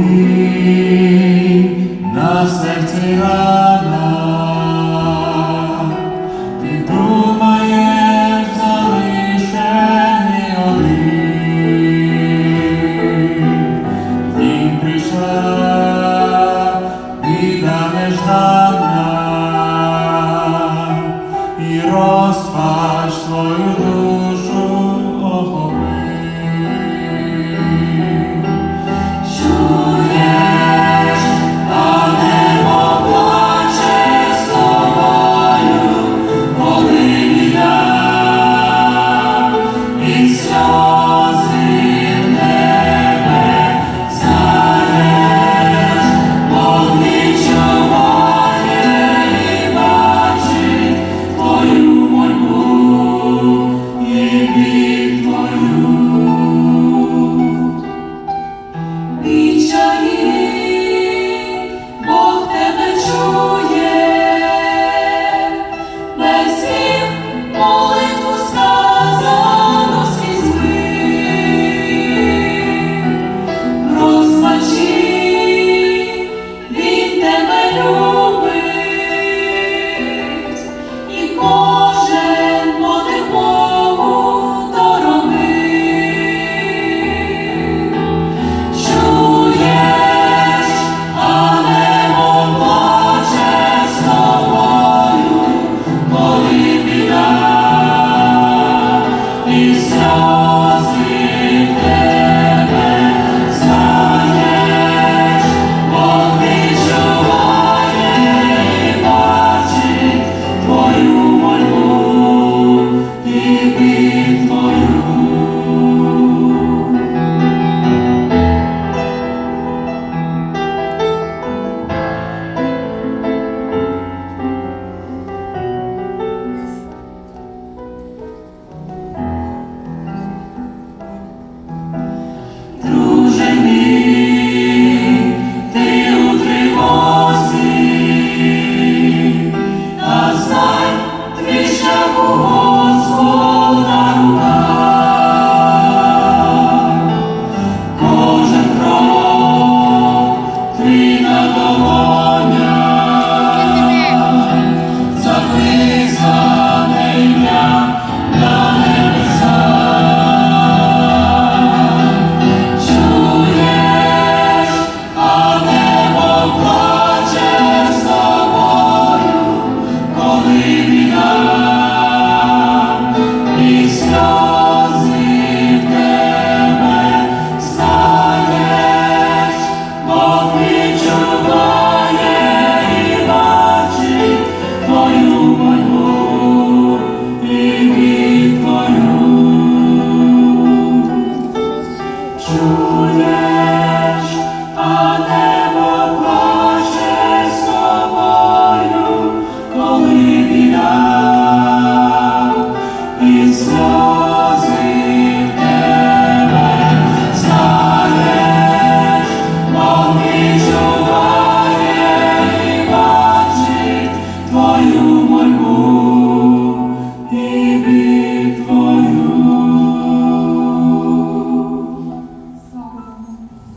Амінь. на серці. чуєш, а небо плаче з тобою, коли біля.